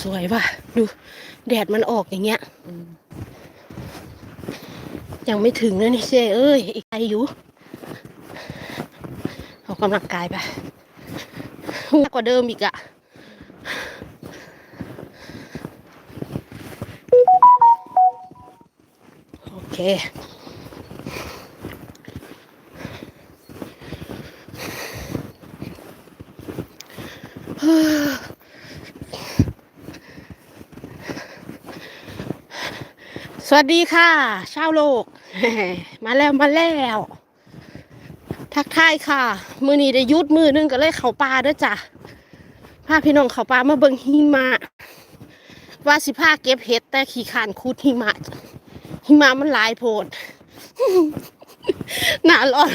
สวยว่ะ ดูแดดมันออกอย่างเงี้ยอืมยังไม่ถึงนะนี่เจ้เอ้ย อีกไกลอยู่ออกกำลังกายไปมากกว่าเดิมอีกอะโอเค สวัสดีค่ะ ชาวโลก มาแล้วมาแล้ว ทักทายค่ะ มือนี้ได้ยุดมือหนึงก็เลยเข้าป่าเด้อจ้ะพาพี่น้องเข้าป่ามาเบิ่งหิมะว่าสิพาเก็บเห็ดแต่ขี้ขานคูดหิมะหิมะมันหลายโพดหนาร้อน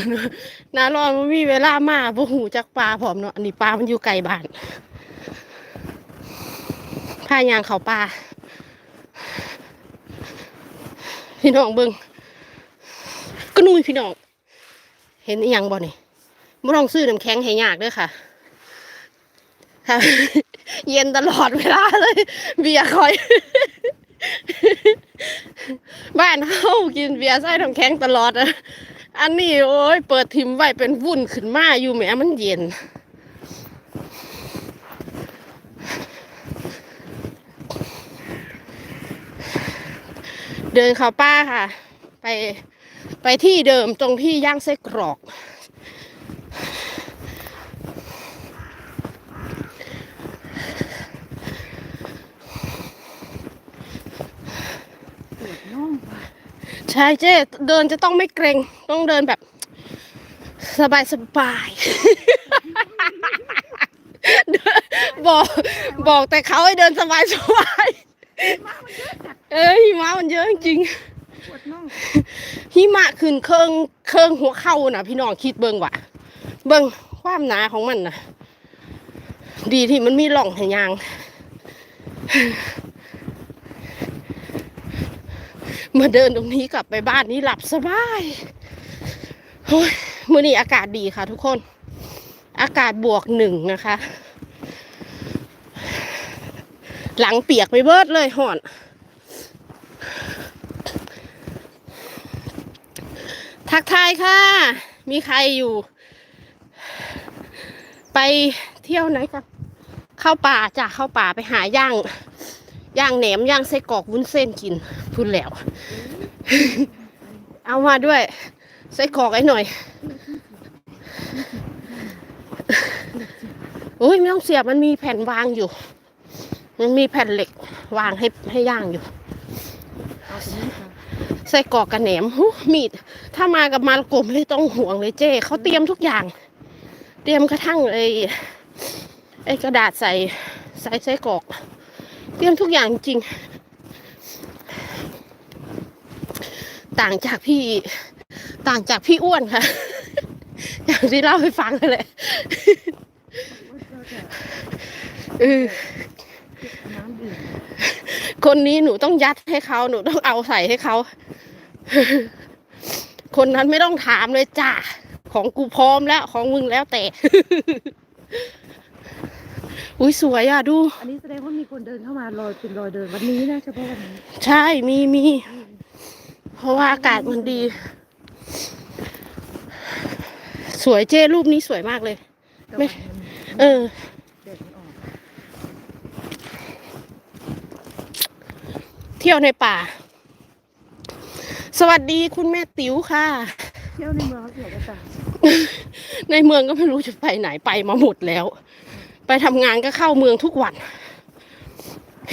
หนาร้อนมันมีเวลามาบ่หูจักปลาพร้อมเนาะอันนี้ปลามันอยู่ไกลบ้านพายางเข้าป่า พี่น้องเบิ่งก็นุ่ยพี่น้อง เห็นอีหยังบ่นี่บ่ต้องซื้อน้ำแข็งให้ยากเด้อค่ะค่ะเย็นตลอดเวลาเลย เบียร์คอย บ้านเฮากินเบียร์ใส่น้ำแข็งตลอดอะอันนี้โอ้ย เปิดทิมไว้เป็นวุ่นขึ้นมาอยู่แหมมันเย็น เดินเข้าป้าค่ะ ไปไปที่เดิมตรงที่ย่างไส้กรอก ใช่เจ๊เดินจะต้องไม่เกรงต้องเดินแบบ สบายสบายบอกบอกแต่เขาให้เดินสบายสบาย เอ้ยหิมะมันเยอะจริงปวดน่องหิมะขึ้นเครื่องเครื่องหัวเข่าน่ะ พี่น้องคิดเบิ่งว่ะเบิ่งความหนาของมันน่ะ ดีที่มันมีร่องให้ยางมาเดินตรงนี้กลับไปบ้านนี้หลับสบายโอ้ยมื้อนี้อากาศดีค่ะ ทุกคน อากาศบวกหนึ่งนะคะ หลังเปียกไปเบิดเลยห่อน ทักทายค่ะ มีใครอยู่ ไปเที่ยวไหนกันเข้าป่าจ้ะเข้าป่าไปหาย่างย่างแหนมย่างไส้กรอกวุ้นเส้นกินพูดแล้ว เอามาด้วยไส้กรอกไอ้หน่อยโอ้ยไม่ต้องเสียบมันมีแผ่นวางอยู่ มันมีแผ่นเหล็กวางให้ให้ย่างอยู่ เอาตรงนี้ค่กอกกระแหนมหูมีด ถ้ามากับมากลมเลยต้องห่วงเลยเจ้เขาเตรียมทุกอย่าง เตรียมกระทั่งไอ้ไอ้กระดาษใส่ใส่ไส้กอก เตรียมทุกอย่างจริง ต่างจากพี่ ต่างจากพี่อ้วนค่ะ อย่างที่เล่าให้ฟังนั่นแหละเออ คนนี้หนูต้องยัดให้เขาหนูต้องเอาใส่ให้เขา คนนั้นไม่ต้องถามเลยจ้าของกูพร้อมแล้ว ของมึงแล้วแต่ อุ้ยสวยอะดู อันนี้แสดงว่ามีคนเดินเข้ามารอยเป็นรอยเดินวันนี้นะเฉพาะวันนี้ใช่มีมี เพราะว่าอากาศมันดี สวยเจ้รูปนี้สวยมากเลยแต่ไม่วันมันเออ แดดมันออก เที่ยวในป่า สวัสดีคุณแม่ติ๋วค่ะ เที่ยวในเมืองเขาเกี่ยวกับต่างในเมืองก็ไม่รู้จะไปไหนไปมาหมดแล้ว ไปทำงานก็เข้าเมืองทุกวัน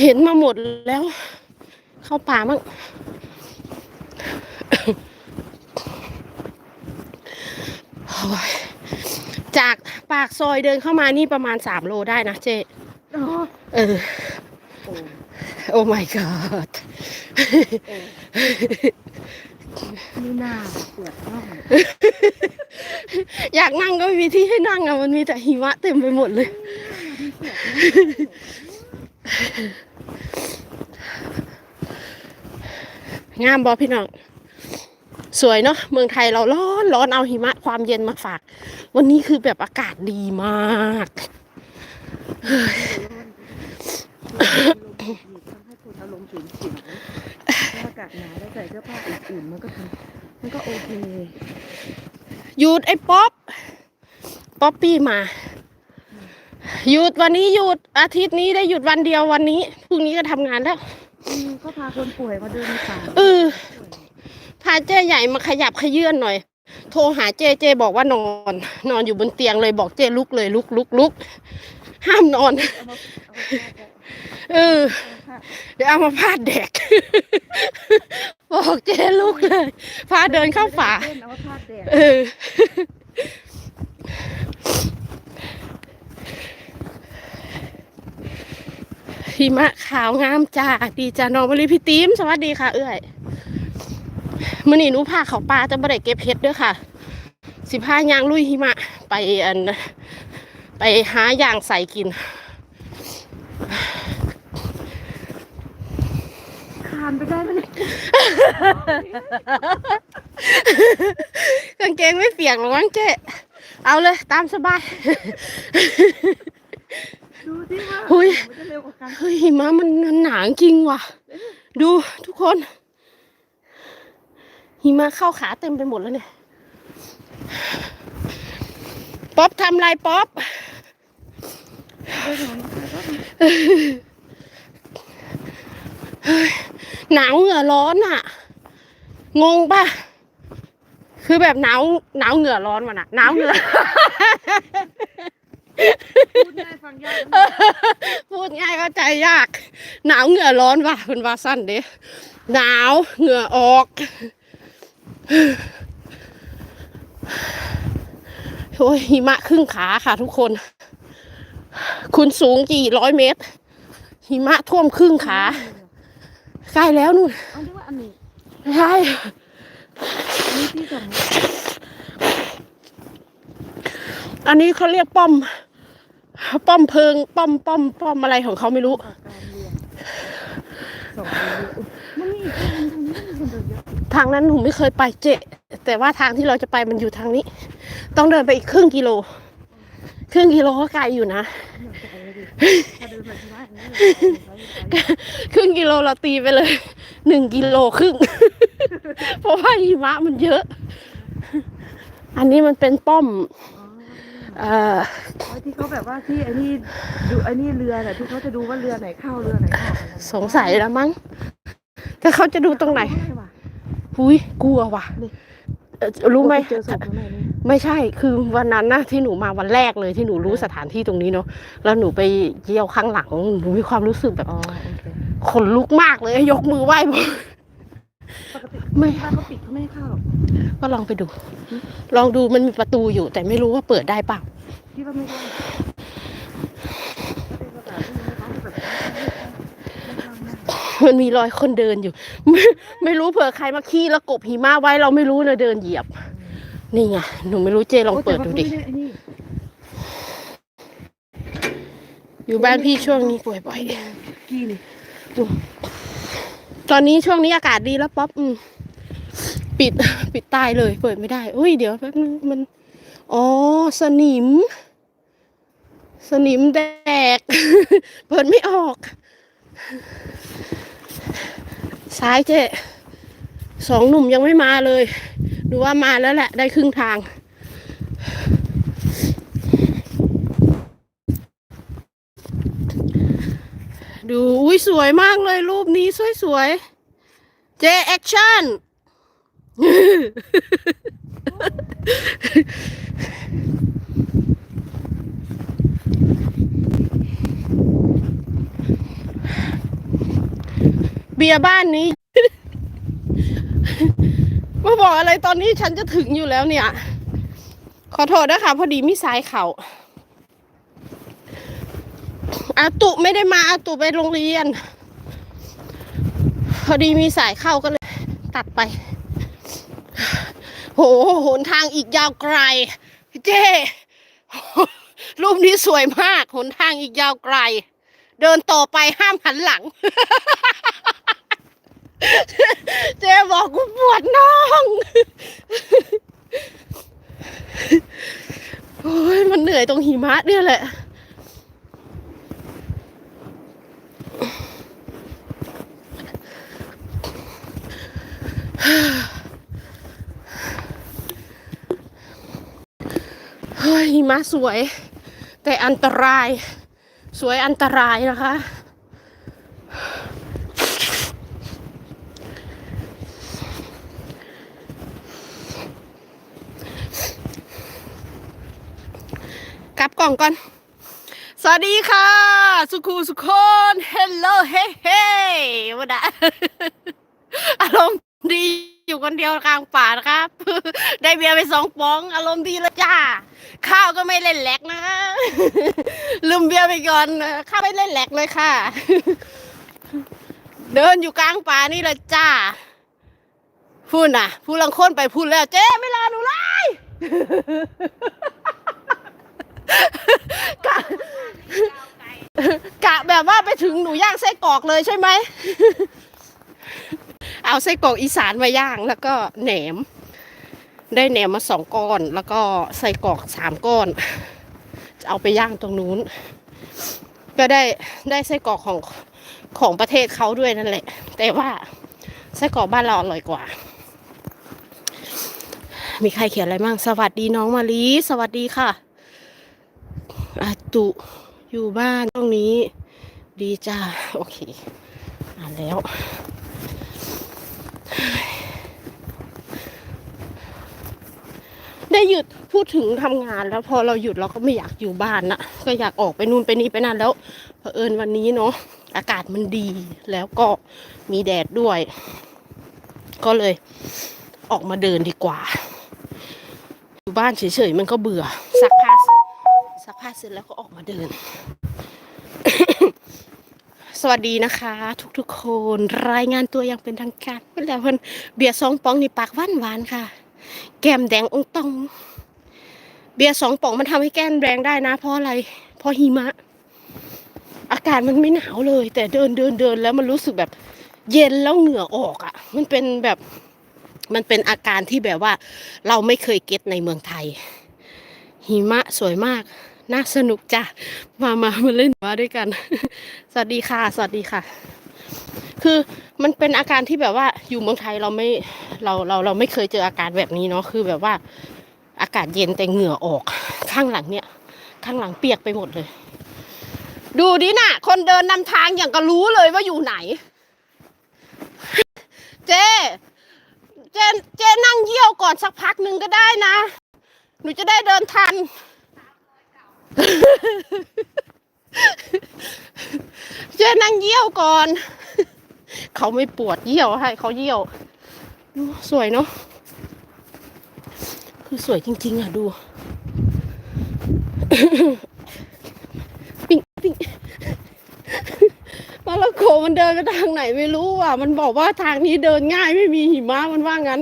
เห็นมาหมดแล้ว เข้าป่ามั่งโอ้ยจากปากซอยเดินเข้ามานี่ประมาณสามโลได้นะเจ๊อ๋อเออ โอ้โอ้ my god โอ้นี่น่าปวดน่องอยากนั่งก็ไม่มีที่ให้นั่งอะมันมีแต่หิมะเต็มไปหมดเลย งามบอพี่น้อง สวยเนาะ เมืองไทยเราร้อนร้อนเอาหิมะความเย็นมาฝาก วันนี้คือแบบอากาศดีมากเฮ้ยลมหยิบ ทำให้คนอารมณ์ฉุนเฉียวถ้าอากาศหนาวแล้วใส่เสื้อผ้าอุ่นๆมันก็ทำมันก็โอเคหยุดไอ้ป๊อปป๊อปปี้มาหยุดวันนี้หยุดอาทิตย์นี้ได้หยุดวันเดียววันนี้พรุ่งนี้ก็ทำงานแล้วอืมก็พาคนป่วยมาเดินในป่าเออพาเจ้ใหญ่มาขยับขยื่นหน่อย โทรหาเจเจบอกว่านอน นอนอยู่บนเตียงเลยบอกเจลุกเลยลุกลุกลุกห้ามนอน เอามาเอามาพาดเออ เอามาพาดเดี๋ยวเอามาพาดเด็กบอกเจลุกเลย พาเดินเข้าป่าเต้นเอามาพาดแดดเออ หิมะขาวงามจ้า ดีจ้าน้องมะลิพี่ติมสวัสดีค่ะ เอื้อยมื่อนี้หนูพาเขาปลาจะบ่ได้เก็บเห็ดเด้วยค่ะ สิพายางลุยหิมะ ไปอัน ไปหาอย่างใส่กิน คานไปได้ไหมเนี่ยกางเกงไม่เปียกหรอกมั้งเจ๊เอาเลยตามสบาย ดูที่ว่าหุยมันจะเร็วกว่ากันเฮ้ยหิมะมันหนาจริงว่ะ ดูทุกคน หิมะเข้าขาเต็มไปหมดแล้วเนี่ย ป๊อปทำไรป๊อป เดินของมันก็ หนาวเหงื่อร้อนอะงงปะคือแบบหนาวหนาวเหงื่อร้อนมันอะหนาวเหงื่อ พูดง่ายฟังยากนะพูดง่ายเข้าใจยาก หนาวเหงื่อร้อนว่ะคุณว่าสั้นเด้หนาวเหงื่อออก โอ้ยหิมะครึ่งขาค่ะทุกคน คุณสูงกี่ร้อยเมตร หิมะท่วมครึ่งขา ใกล้แล้วนู่นเอาด้วยว่าอันนี้ใช่อันนี้ที่สองอันนี้เขาเรียกป้อม ป้อมเพิง ป้อมป้อมป้อมอะไรของเขาไม่รู้ทางหนึงทางนี้มีคนเดินเยอะทางนั้นหนูไม่เคยไปเจ แต่ว่าทางที่เราจะไปมันอยู่ทางนี้ ต้องเดินไปอีกครึ่งกิโล ครึ่งกิโลก็ไกลอยู่นะ อยากจะไปเลยดิถ้าเดินแบบนี้อย่างนี้เลยครึ่งกิโลเราตีไปเลยหนึ่งกิโลครึ่ง เพราะว่าหิมะมันเยอะ อันนี้มันเป็นป้อมอ๋อเอ่อไอ้ที่เขาแบบว่าที่ไอ้นี่ดูไอ้นี่เรือน่ะที่เขาจะดูว่าเรือไหนเข้าเรือไหนออกอะไรสงสัยแล้วมั้งแต่เขาจะดูตรงไหนม่ว่ะหุยกลัวว่ะนี่เอ่อ รู้ไหมเจอศพข้างในนี่ไม่ใช่คือวันนั้นนะที่หนูมาวันแรกเลยที่หนูรู้สถานที่ตรงนี้เนาะแล้วหนูไปเยี่ยวข้างหลังหนูมีความรู้สึกแบบอ๋อโอเคขนลุกมากเลย ยกมือไหว้บอกปกติไม่บ้านเขาปิดเขาไม่ให้เข้าหรอกก็ลองไปดู ลองดูมันมีประตูอยู่ แต่ไม่รู้ว่าเปิดได้เปล่าคิดว่าไม่ได้ ม่เข้าไม่มันมีรอยคนเดินอยู่ ไม่ไม่รู้เผื่อใครมาขี้แล้วกบหิมะไว้เราไม่รู้เลยเดินเหยียบ นี่ไงหนูไม่รู้เจลองเปิดดูดิโยแต่ว่าเขาไม่ไอ้นี่อยู่บ้านพี่ช่วงนี้ป่วยบ่อยกี่นี่ตอนนี้ช่วงนี้อากาศดีแล้วป๊อปอืมปิดปิดตายเลย เปิดไม่ได้อุ้ยเดี๋ยวแป๊บนึงมัน อ๋อ สนิม สนิมแดก เปิดไม่ออก ซ้ายเจ๊สองหนุ่มยังไม่มาเลย ดูว่ามาแล้วแหละ ได้ครึ่งทาง ดู อุ้ยสวยมากเลยรูปนี้ สวยๆ เจแอคชั่น เบียร์บ้านนี้ มาบอกอะไรตอนนี้ฉันจะถึงอยู่แล้วเนี่ย ขอโทษนะคะพอดีมีสายเขาอาตุไม่ได้มาอาตุไปโรงเรียน พอดีมีสายเข้าก็เลย ตัดไป โหหนทางอีกยาวไกล เจ้รูปนี้สวยมาก หนทางอีกยาวไกล เดินต่อไปห้ามหันหลัง เจ๊บอกกูปวดน้องโอ้ยมันเหนื่อยตรงหิมะเนี่ยแหละเฮ้ยหิมะสวย แต่อันตราย สวยอันตรายนะคะ กลับกล่องก่อน สวัสดีค่ะ สุขูสุคนเฮลโลเฮ้เฮ้วันดาอารมณ์ดีอยู่คนเดียวกลางป่านะครับ ได้เบียร์ไปสองป๋อง อารมณ์ดีแล้วจ้า ข้าวก็ไม่เล่นแหลกนะคะลืมเบียร์ไปก่อนข้าวไม่เล่นแหลกเลยค่ะ เดินอยู่กลางป่านี่แหละจ้าพูดน่ะ พูดลังค้นไปพูดแล้ว เจ๊ไม่รอหนูเลย กะกะแบบว่าไปถึงหนูย่างไส้กรอกเลยใช่ไหม เอาไส้กรอกอีสานมาย่างแล้วก็แหนม ได้แหนมมาสองก้อน แล้วก็ไส้กรอกสามก้อน จะเอาไปย่างตรงนู้น ก็ได้ได้ไส้กรอกของของประเทศเขาด้วยนั่นแหละ แต่ว่าไส้กรอกบ้านเราอร่อยกว่า มีใครเขียนอะไรบ้าง สวัสดีน้องมาลี สวัสดีค่ะ อาตุอยู่บ้านตรงนี้ ดีจ้า โอเค อ่านแล้ว ได้หยุดพูดถึงทำงานแล้วพอเราหยุดเราก็ไม่อยากอยู่บ้านนะก็อยากออกไปนู่นไปนี่ไปนั่นแล้วเผอิญวันนี้เนาะอากาศมันดีแล้วก็มีแดดด้วย ก็เลยออกมาเดินดีกว่า อยู่บ้านเฉยๆมันก็เบื่อ ซักผ้าเสร็จแล้วก็ออกมาเดิน สวัสดีนะคะ ทุกๆคนรายงานตัวอย่างเป็นทางการเพื่อแล้วเพื่นเบียร์สองป๋องนี่ปากหวานหวานค่ะ แก้มแดงองตอง เบียร์สองป๋องมันทำให้แก้มแดงได้นะ เพราะอะไร เพราะหิมะ อากาศมันไม่หนาวเลย แต่เดินเดินเดินแล้วมันรู้สึกแบบเย็นแล้วเหงื่อออกอะ่ะ มันเป็นแบบมันเป็นอาการที่แบบว่าเราไม่เคยเก็ตในเมืองไทย หิมะสวยมาก น่าสนุกจ้ะ มามามาเล่นมาด้วยกัน สวัสดีค่ะ สวัสดีค่ะ คือมันเป็นอาการที่แบบว่าอยู่เมืองไทยเราไม่เราเราเราไม่เคยเจออาการแบบนี้เนาะ คือแบบว่าอากาศเย็นแต่เหงื่อออก ข้างหลังเนี่ย ข้างหลังเปียกไปหมดเลย ดูดิน่ะ คนเดินนำทางอย่างก็รู้เลยว่าอยู่ไหน เจ เจ เจนั่งเยี่ยวก่อนสักพักหนึ่งก็ได้นะ หนูจะได้เดินทัน เจนั่งเยี่ยวก่อน เขาไม่ปวดเยี่ยวให้เขาเยี่ยวดูสวยเนาะคือสวยจริง ๆ อะ ดูปิ้งปิ้งมาละโกมันเดินไปทางไหนไม่รู้อะ มันบอกว่าทางนี้เดินง่ายไม่มีหิมะมันว่างั้น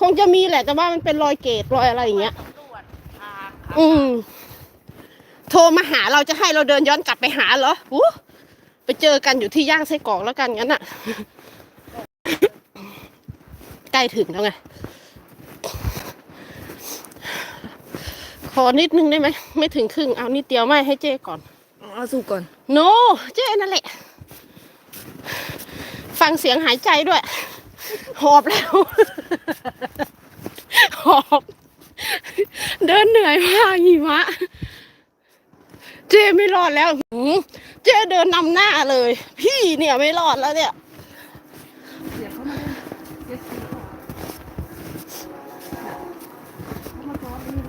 คงจะมีแหละแต่ว่ามันเป็นรอยเกตรอยอะไรอย่างเงี้ย อืม โทรมาหาเราจะให้เราเดินย้อนกลับไปหาเหรออู้ไปเจอกันอยู่ที่ย่างไส้กรอกแล้วกันงั้นอะใกล้ถึงแล้วไง ขอนิดนึงได้ไหม ไม่ถึงครึ่ง เอานิดเดียวไม่ให้เจ้ก่อน เอาสุกก่อน โน เจ้นั่นแหละ ฟังเสียงหายใจด้วย หอบแล้ว หอบ เดินเหนื่อยมากหิมะ เจ้ไม่รอดแล้วหืมเจ้เดินนำหน้าเลย พี่เนี่ยไม่รอดแล้วเนี่ยเดี๋ยวเขามาเล่นเจ็ตสกีก่อนเขามาซ้อมนี่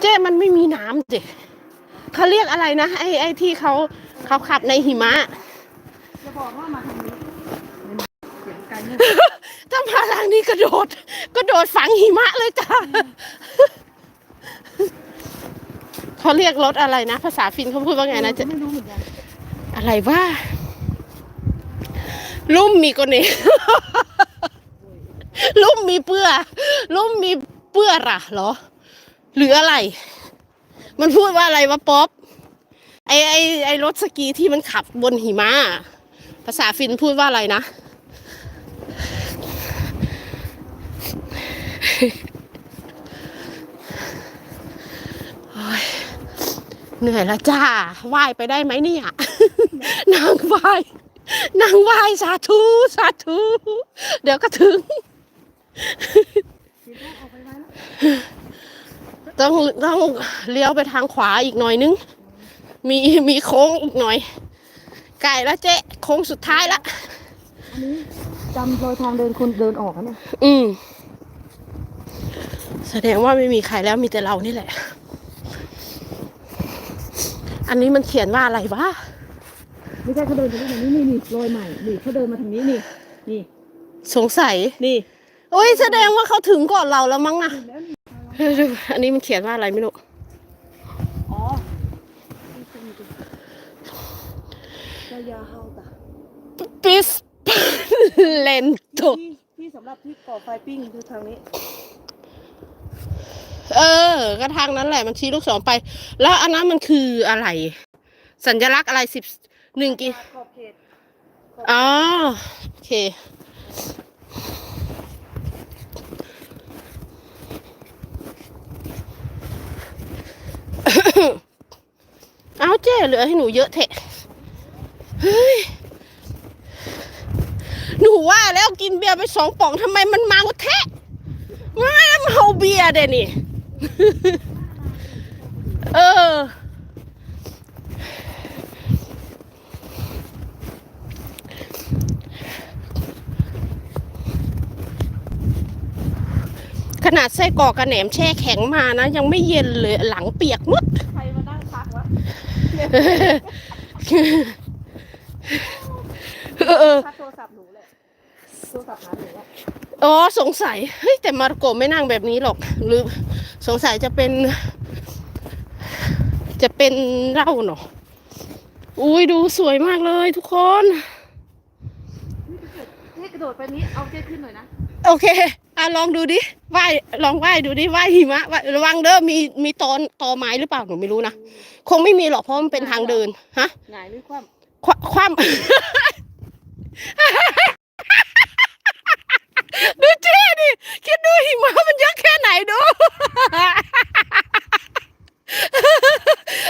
เจ้มันไม่มีน้ำสิเขาเรียกอะไรนะ ไอ้ไอ้ที่เขาเขาขับในหิมะจะบอกว่ามาทางนี้เสียงไกลเนี่ยถ้ามาทางนี้กระโดด กระโดดฝังหิมะเลยจ้า เขาเรียกรถอะไรนะ ภาษาฟินเขาพูดว่าไงนะจะไม่รู้เหมือนกันอะไรว่าลุ่มมีกว่านี้ลุ่มมีเปื้อลุ่มมีเปื้อระเหรอ หรืออะไร มันพูดว่าอะไรวะป๊อปไอไอไอรถสกีที่มันขับบนหิมะภาษาฟินพูดว่าอะไรนะ โอ๊ย เหนื่อยแล้วจ้าว่ายไปได้ไหมเนี่ย นางว่ายนางว่ายสาธุสาธุเดี๋ยวก็ถึงสีแดงออกไปไว้แล้วต้องต้องเลี้ยวไปทางขวาอีกหน่อยนึง มีมีโค้งอีกหน่อยไก่แล้วเจ๊โค้งสุดท้ายละอันนี้จำรอยทางเดินคนเดินออกนะเนี่ยอืม แสดงว่าไม่มีใครแล้วมีแต่เรานี่แหละ อันนี้มันเขียนว่าอะไรวะ ไม่ใช่เขาเดินไปที่ไหนนี่นี่นี่รอยใหม่นี่เขาเดินมาทางนี้นี่นี่สงสัย นี่โอ้ยแสดงว่าเขาถึงก่อนเราแล้วมั้งนะแล้วนี่อันนี้มันเขียนว่าอะไรไม่รู้ อ๋อจะยาเฮาตะปิสเลนโตที่ที่สำหรับที่ก่อไฟปิ้งคือทางนี้ เออ ก็ทางนั้นแหละมันชี้ลูกศรไป แล้วอันนั้นมันคืออะไร สัญลักษณ์อะไรสิบหนึ่งกี่ขอบเขตอ๋อโอเค เอาเจ้เหลือให้หนูเยอะเถอะเฮ้ยหนูว่าแล้วกินเบียร์ไปสองป๋องทำไมมันเมาแทะไม่เมาเบียร์เดนี่ เออ ขนาดไส้กรอกกระแหนมแช่แข็งมานะ ยังไม่เย็นเลยหลังเปียกหมดใครมานั่งพักวะเออพักโทรศัพท์หนูแหละโทรศัพท์หาหนูอะ อ๋อสงสัยเฮ้ยแต่มารุโกะไม่นั่งแบบนี้หรอก หรือสงสัยจะเป็น จะเป็นเหล้าเนาะอุ้ยดูสวยมากเลยทุกคนเจ๊กระโดดไปนี้เอาเจ๊ขึ้นหน่อยนะโอเคอะลองดูดิว่ายลองว่ายดูดิว่ายหิมะว่ายระวังเด้อมีมีตอนตอไม้หรือเปล่าหนูไม่รู้นะคงไม่มีหรอกเพราะมันเป็นทางเดินฮะหงายหรือคว่คว่คว่ำ ดูเจ๊ดิ คิดดูหิมะมันเยอะแค่ไหนดู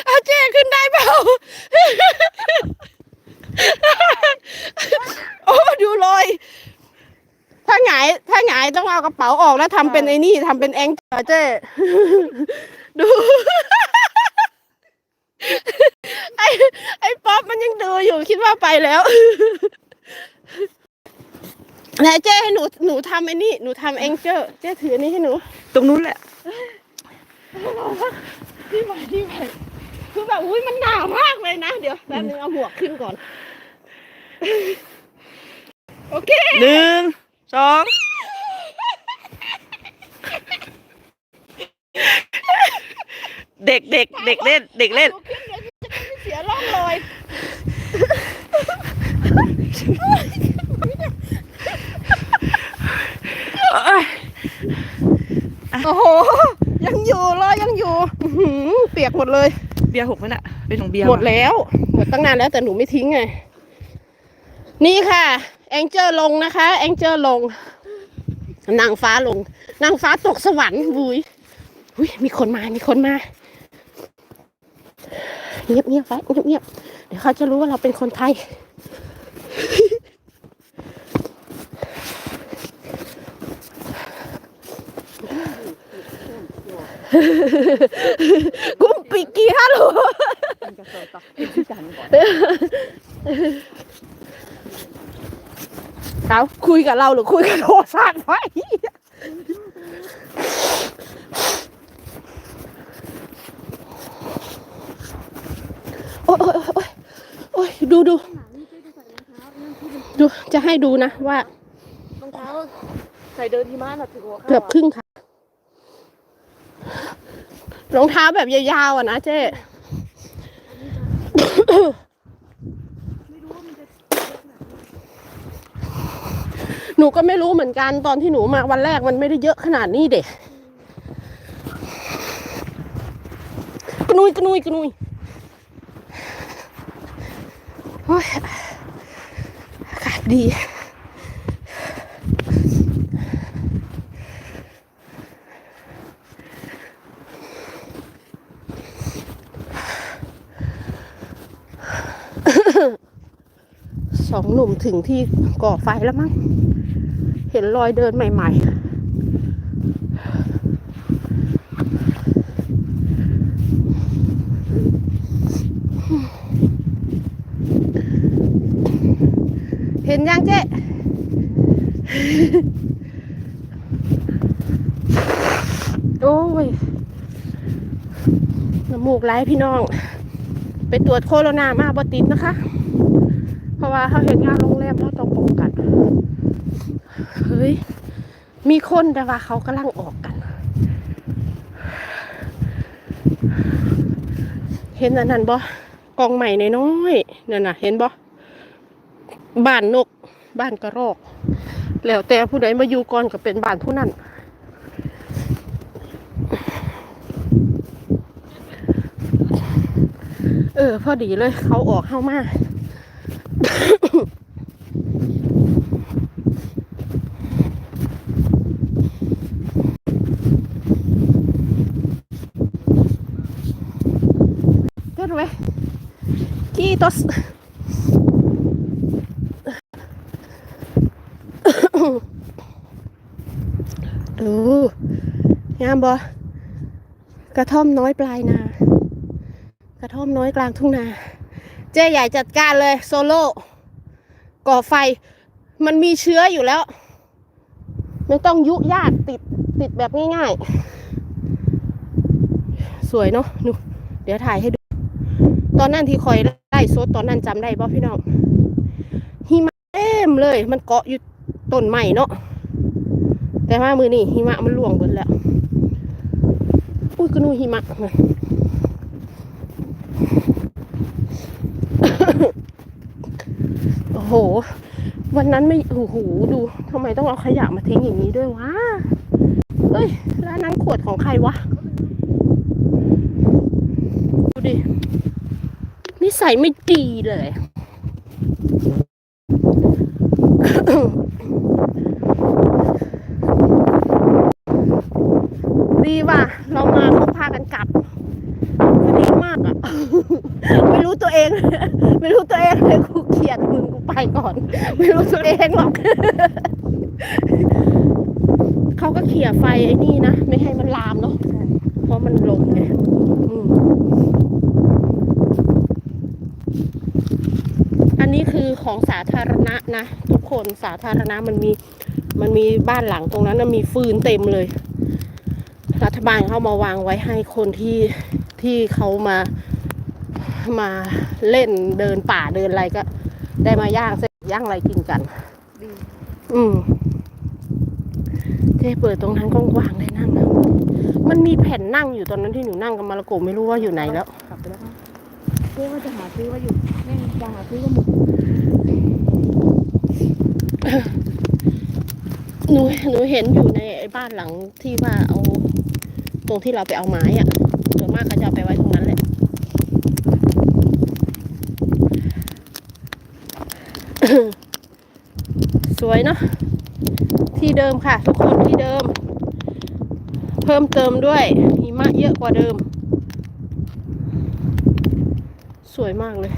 เอาเจ๊ขึ้นได้เปล่า โอ้ดูรอย ถ้าหงายถ้าหงายต้องเอากระเป๋าออกแล้วทำเป็นไอ้นี่ทำเป็นแองเจิลเจ๊ดูไอ้ไอ้ป๊อปมันยังดูอยู่คิดว่าไปแล้ว ไหนเจ๊ให้หนูหนูทำไอ้นี่หนูทำแองเจิลเจ๊ถืออันนี้ให้หนูำตรงนู้นแหละ ที่ใหม่ที่ใหม่คือแบบอุ้ยมันหนาวมากเลยนะ เดี๋ยวแป๊บนึงเอาหมวกขึ้นก่อน โอเค หนึ่งสองเด็กเด็กเด็กเล่น เด็กเล่นอาขึ้นเดี๋ยวจะไม่เสียร่องรอย โอ้โห ยังอยู่รอยยังอยู่อื้อหือเปียกหมดเลย เบียร์หกไหมน่ะ เป็นของเบียร์หมดแล้ว หมดตั้งนานแล้วแต่หนูไม่ทิ้งไง นี่ค่ะ แองเจอลงนะคะ แองเจอลง นางฟ้าลง นางฟ้าตกสวรรค์บุยอุยมีคนมา มีคนมา เงียบเงียบไว้เงียบเงียบเดี๋ยวเขาจะรู้ว่าเราเป็นคนไทย กุมปิกีฮัลโหล เป็นกระสอบต่อเป็นที่จันก่อน เขาคุยกับเราหรือคุยกับโทรศัพท์ไว้โอ้ยโอ้ยโอ้ยโอ้ยดูดูดูจะให้ดูนะว่า รองเท้าใส่เดินที่ม้าน่ะถือหัวเข้าเกือบครึ่งค่ะ รองเท้าแบบยาวๆอะนะเจ๊หนูก็ไม่รู้เหมือนกันตอนที่หนูมาวันแรกมันไม่ได้เยอะขนาดนี้เด็กกระนุยกระนุยกระนุยโอ้ยอากาศดี สองหนุ่มถึงที่ก่อไฟแล้วมั้ง เห็นรอยเดินใหม่ ๆเห็นยังเจ๊โอ้ยน้ำมูกไหลพี่น้อง ไปตรวจโคโรนามาบอติดนะคะ ว่าเขาเห็นงานโรงแรมเขาต้องป้องกันเฮ้ยมีคนแต่ว่าเขากำลังออกกัน เห็นอันนั้นบ่กองใหม่ในน้อยนั่นน่ะ เห็นบ่บ้านนก บ้านกระรอก แล้วแต่ผู้ใดมาอยู่ก่อนก็เป็นบ้านผู้นั้นเออ พอดีเลยเขาออกเข้ามา Quitos. ดูงามบ่กระท่อมน้อยปลายนา กระท่อมน้อยกลางทุ่งนา เจ๊ใหญ่จัดการเลย โซโล่ก่อไฟ มันมีเชื้ออยู่แล้ว ไม่ต้องยุยากติดติดแบบง่ายๆ สวยเนาะนูเดี๋ยวถ่ายให้ดู ตอนนั้นที่คอย ไล่โซดตอนนั้นจำได้ป่ะพี่น้องหิมะเต็มเลย มันเกาะอยู่ต้นใหม่เนาะแต่ว่ามือนี่หิมะมันล่วงหมดแล้วอุ้ยกระนูหิมะโอ้โห วันนั้นไม่โอ้โหดูทำไมต้องเอาขยะมาทิ้งอย่างนี้ด้วยวะเอ้ยแล้วนนั้นขวดของใครวะ ดูดิ นิสัยไม่ดีเลย ดีว่ะ เรามาเขาพากันกลับคือดีมากอะไม่รู้ตัวเอง ไม่รู้ตัวเองเลยกูเขียดมึงกูไปก่อน ไม่รู้ตัวเองหรอกเขาก็เขี่ยไฟไอ้นี่นะ ไม่ให้มันลามเนาะเพราะมันลงไงอืมอันนี้คือ ของสาธารณะนะ ทุกคนสาธารณะมันมีมันมีบ้านหลังตรงนั้นนะมีฟืนเต็มเลย รัฐบาลเขามาวางไว้ให้คนที่ที่เขามามาเล่นเดินป่าเดินอะไรก็ ได้มาย่างเสร็จย่างอะไรกินกันดีอืมเจ๊เปิดตรงนั้นกว้างๆได้นั่งนะมันมีแผ่นนั่งอยู่ตอนนั้นที่หนูนั่งกับมาระโกไม่รู้ว่าอยู่ไหนแล้วกลับไปแล้วมั้งเพื่อว่าจะหาซื้อว่าอยู่แม่งจะหาซื้อว่าหมด หนูหนูเห็นอยู่ในบ้านหลังที่ว่าเอา ตรงที่เราไปเอาไม้อะส่วนมากเขาจะเอาไปไว้ตรงนั้นแหละสวยเนาะที่เดิมค่ะ ทุกคนที่เดิม เพิ่มเติมด้วยหิมะเยอะกว่าเดิม สวยมากเลย